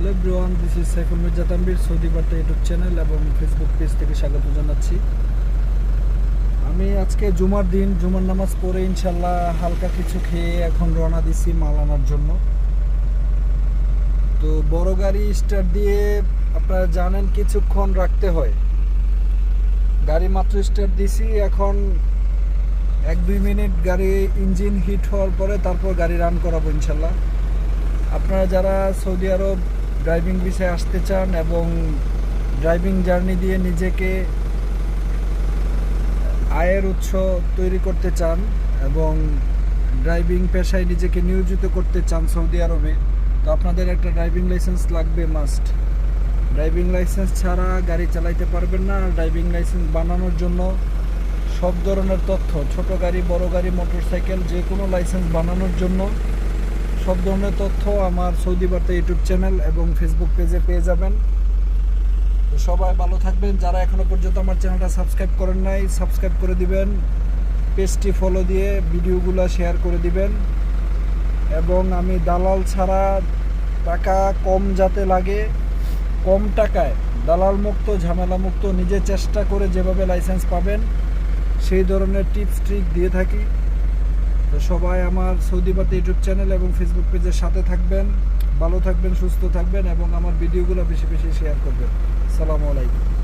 Hello ব্রোয়ান this is Saiful Mirza Tanvir Saudi বার্তা YouTube channel এবং Facebook page থেকে স্বাগত জানাচ্ছি। আমি আজকে জুমার দিন, জুমার নামাজ পড়ে ইনশাল্লাহ হালকা কিছু খেয়ে এখন রওনা দিছি মাল আনার জন্য। তো বড় গাড়ি স্টার্ট দিয়ে আপনারা জানেন কিছুক্ষণ রাখতে হয়। গাড়ি মাত্র স্টার্ট দিছি, এখন এক দুই মিনিট গাড়ি ইঞ্জিন হিট হওয়ার পরে তারপর গাড়ি রান করাবো ইনশাল্লাহ আপনারা যারা সৌদি আরব ড্রাইভিং বিষয়ে আসতে চান এবং ড্রাইভিং জার্নি দিয়ে নিজেকে আয়ের উৎস তৈরি করতে চান এবং ড্রাইভিং পেশায় নিজেকে নিয়োজিত করতে চান সৌদি আরবে, তো আপনাদের একটা ড্রাইভিং লাইসেন্স লাগবে মাস্ট ড্রাইভিং লাইসেন্স ছাড়া গাড়ি চালাইতে পারবেন না ড্রাইভিং লাইসেন্স বানানোর জন্য সব ধরনের তথ্য, ছোট গাড়ি, বড় গাড়ি মোটরসাইকেল যে কোনো লাইসেন্স বানানোর জন্য সব ধরনের তথ্য আমার সৌদি বার্তা ইউটিউব চ্যানেল এবং ফেসবুক পেজে পেয়ে যাবেন। তো সবাই ভালো থাকবেন। যারা এখনও পর্যন্ত আমার চ্যানেলটা সাবস্ক্রাইব করেন নাই, সাবস্ক্রাইব করে দিবেন। পেজটি ফলো দিয়ে ভিডিওগুলো শেয়ার করে দিবেন। এবং আমি দালাল ছাড়া টাকা কম যাতে লাগে, কম টাকায় দালাল মুক্ত ঝামেলা মুক্ত নিজে চেষ্টা করে যেভাবে লাইসেন্স পাবেন, সেই ধরনের টিপস ট্রিক দিয়ে থাকি। তো সবাই আমার সৌদি বাতি ইউটিউব চ্যানেল এবং ফেসবুক পেজের সাথে থাকবেন, ভালো থাকবেন, সুস্থ থাকবেন এবং আমার ভিডিওগুলো বেশি বেশি শেয়ার করবেন। সালামু আলাইকুম।